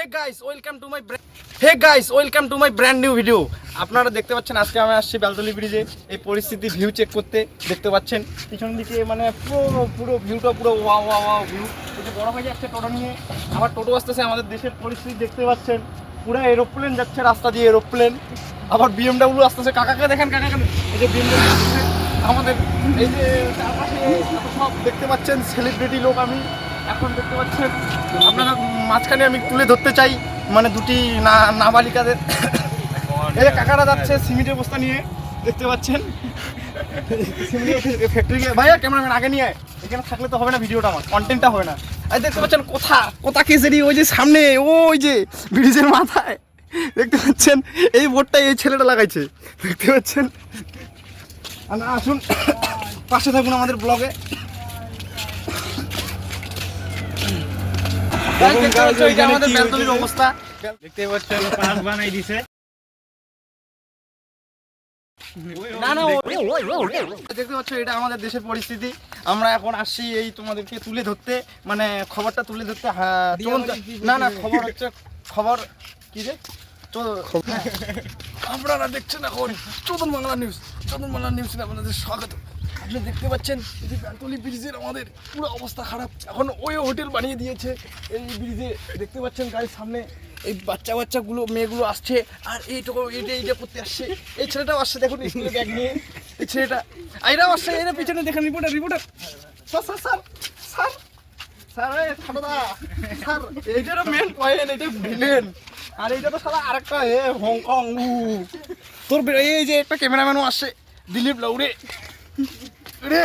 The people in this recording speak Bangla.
Hey guys welcome to my hey guys welcome to my brand new video আপনারা দেখতে পাচ্ছেন, আজকে আমি আসছি বেলতলি ব্রিজে এই পরিস্থিতি ভিউ চেক করতে দেখতে পাচ্ছেন। পিছন দিকে মানে পুরো পুরো ভিউটা পুরো ওয়া ওয়া ওয়া ভিউ যে বড় ভাই যাচ্ছে টোটো নিয়ে, আবার টোটো আসতেছে আমাদের দেশের পরিস্থিতি দেখতে পাচ্ছেন। পুরো এরোপ্লেন যাচ্ছে রাস্তা দিয়ে এরোপ্লেন আবার বিএমডাব্লিউ আসতেছে। কাকাকে দেখেন, কাকাকে এই যে বিএমডাব্লিউ আমাদের এই যে এত সব দেখতে পাচ্ছেন সেলিব্রিটি লোক আমি। এখন দেখতে পাচ্ছেন, আপনারা মাঝখানে আমি তুলে ধরতে চাই মানে দুটি না, নাবালিকাদের। এই যে কাকারা যাচ্ছে সিমেন্টের বস্তা নিয়ে, দেখতে পাচ্ছেন। ফ্যাক্টরি ভাইয়া ক্যামেরাম্যান আগে নিয়ে। এখানে থাকলে তো হবে না ভিডিওটা আমার কন্টেন্টটা হবে না। আর দেখতে পাচ্ছেন, কোথা কোথা কেসেরি ওই যে সামনে, ওই যে ব্রিজের মাথায়। দেখতে পাচ্ছেন, এই বোর্ডটা এই ছেলেটা লাগাইছে। দেখতে পাচ্ছেন। আসুন। পাশে থাকুন আমাদের ব্লগে। অবস্থা। দেখতে পাচ্ছেন বানাই দিছে। না না দেখতে পাচ্ছ এটা আমাদের দেশের পরিস্থিতি। আমরা এখন আসছি এই তোমাদেরকে তুলে ধরতে। মানে খবরটা তুলে ধরতে। না না খবর হচ্ছে খবর কি রে? আপনারা দেখছেন এখন চোদন বাংলা নিউজ। চোদন বাংলা নিউজ আপনাদের স্বাগত। আপনি দেখতে পাচ্ছেন, এই যে বেলতলি ব্রিজের আমাদের পুরো অবস্থা খারাপ। এখন ওই হোটেল বানিয়ে দিয়েছে। এই ব্রিজে দেখতে পাচ্ছেন গাড়ির সামনে এই বাচ্চা বাচ্চাগুলো, মেয়েগুলো আসছে। আর এইটুকু এইটা এইটা করতে আসছে। এই ছেলেটাও আসছে, দেখুন স্কুলে ব্যাগ নিয়ে। এই ছেলেটা এরাও আসছে এরা পিছনে দেখেন reporter reporter sir sir sir sir. Main এটা আর এইটা তো আরেকটা, এ হংকং তোর এই যে একটা ক্যামেরাম্যানও আসছে, দিলীপ লাউরে রে